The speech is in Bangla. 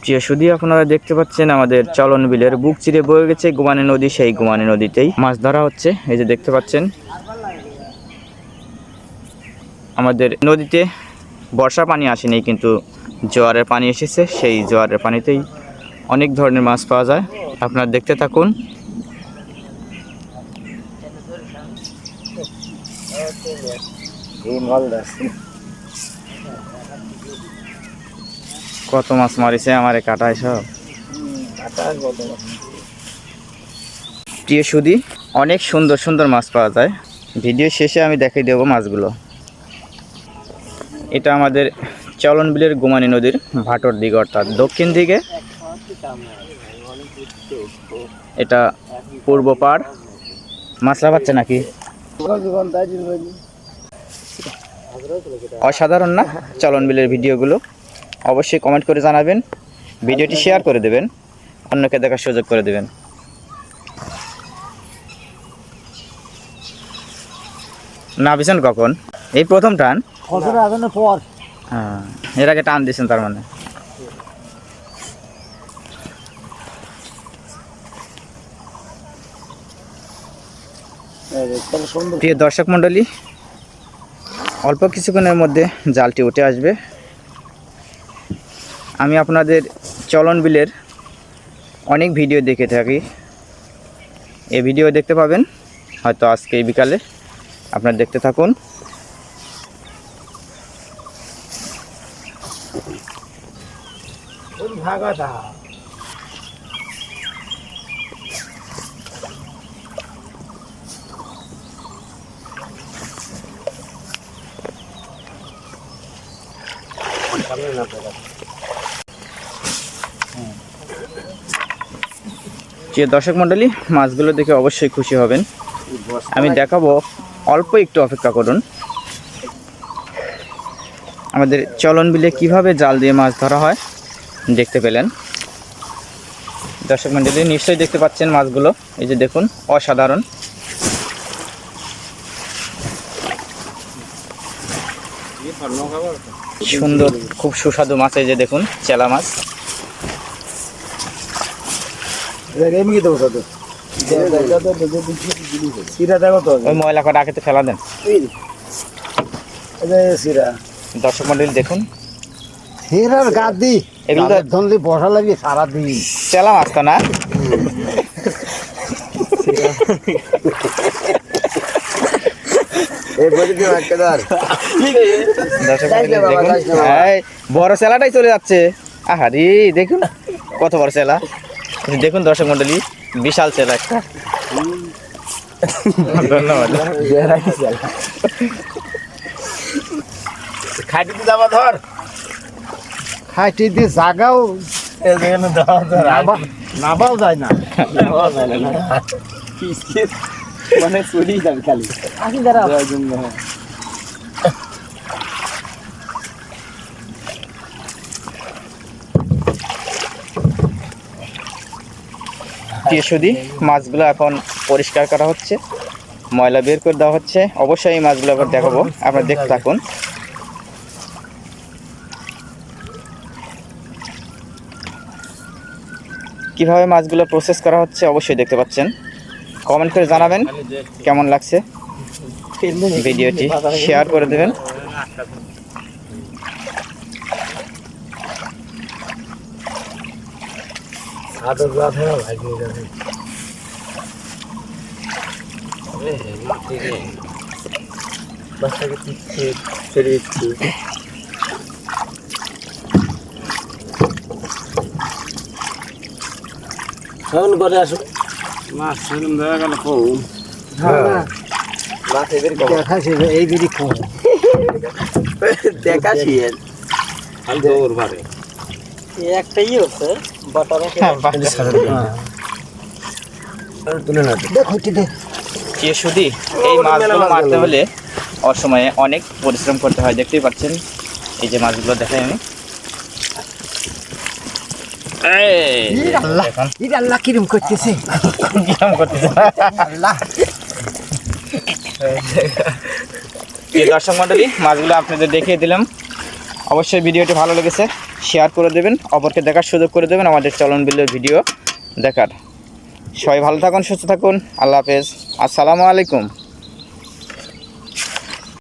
প্রিয় শুধু আপনারা দেখতে পাচ্ছেন আমাদের চলন বিলের বুক চিরে বয়ে গেছে গুমানি নদী সেই গুমানি নদীতেই মাছ ধরা হচ্ছে। এই যে দেখতে পাচ্ছেন আমাদের নদীতে বর্ষা পানি আসেনি কিন্তু জোয়ারের পানি এসেছে। সেই জোয়ারের পানিতেই অনেক ধরনের মাছ পাওয়া যায়। আপনারা দেখতে থাকুন। কত মাছ মারিছে আমারে কাটায় সব? প্রিয় সুদি, অনেক সুন্দর সুন্দর মাছ পাওয়া যায়। ভিডিও শেষে আমি দেখাই দেবো মাছগুলো। এটা আমাদের চলন বিলের গুমানি নদীর ভাটর দিকে, অর্থাৎ দক্ষিণ দিকে। এটা পূর্ব পাড়। মাছরা পাচ্ছে নাকি? অসাধারণ না চলন বিলের ভিডিওগুলো? অবশ্যই কমেন্ট করে জানাবেন ভিডিওটি শেয়ার করে দেবেন অন্যকে দেখার সুযোগ করে দেবেন। নাবিছেন কখন? এই প্রথম টান? পর। হ্যাঁ এর আগে টান দিয়েছেন তার মানে। প্রিয় দর্শক মণ্ডলী অল্প কিছুক্ষণের মধ্যে জালটি উঠে আসবে। আমি আপনাদের চলন বিলের অনেক ভিডিও দেখে থাকি। এই ভিডিও দেখতে পাবেন, হয়তো আজকে বিকালে আপনারা দেখতে থাকুন। প্রিয় দর্শক মণ্ডলী, মাছগুলো দেখে অবশ্যই খুশি হবেন। আমি দেখাবো, অল্প একটু অপেক্ষা করুন। আমাদের চলন বিলে কীভাবে জাল দিয়ে মাছ ধরা হয়, দেখতে পেলেন। দর্শক মণ্ডলী, নিশ্চয়ই দেখতে পাচ্ছেন মাছগুলো। এই যে দেখুন, অসাধারণ। সুন্দর, খুব সুস্বাদু মাছ এই যে দেখুন, চেলা মাছ। এমনি দেবো তো সিরা দেখো তো। ওই ময়লা কটা আগে ফেলা দেন। সিরা। দর্শক দেখুন। সিরার গাদি এগুলো তো- ধরলে বসা লাগবে সারাদিন। চেলা না? বড় চেলাটাই চলে যাচ্ছে। আহারি দেখুন কত বড় চেলা। দেখুন দর্শক মণ্ডলী বিশাল চেলা একটা। ধন্যবাদ। খাইতে যাবা ধর। খাইতে দিয়ে জাগাও। নাবা- নাবাও যায় না। মানে চলি যাবে খালি। আসি দাঁড়াও টিসুদি মাছগুলো এখন পরিষ্কার করা হচ্ছে। ময়লা বের করে দেওয়া হচ্ছে। অবশ্যই এই মাছগুলো আবার দেখাবো। আপনারা দেখতে থাকুন। কীভাবে মাছগুলো প্রসেস করা হচ্ছে অবশ্যই দেখতে পাচ্ছেন। কমেন্ট করে জানাবেন কেমন লাগছে। ভিডিওটি শেয়ার করে দেবেন। আদর গাছ হয়ে ভাগিয়ে যাবে। বাচ্চাকে পিছিয়ে ছেড়ে দিচ্ছি ফোন করে আসো। মাছ সেরকম দেখা গেল কম হ্যাঁ। দেখাছি এই বিড়ি কম দেখাছি খালি দৌড় মারে একটাই হচ্ছে। তুলে না দেখো দেখ চিরসুদি এই মাছগুলো মারতে হলে অসময়ে অনেক পরিশ্রম করতে হয় দেখতেই পাচ্ছেন? এই যে মাছগুলো দেখাই আমি। আল্লাহ কিরম করতেছে। কিরম করতেছে? আল্লাহ। দর্শক মন্ডলী মাছগুলো আপনাদের দেখিয়ে দিলাম। অবশ্যই ভিডিওটি ভালো লেগেছে। শেয়ার করে দেবেন, অপরকে দেখার সুযোগ করে দেবেন আমাদের চলন বিলের ভিডিও দেখার। সবাই ভালো থাকুন, সুস্থ থাকুন, আল্লাহ হাফেজ। আসসালামু আলাইকুম।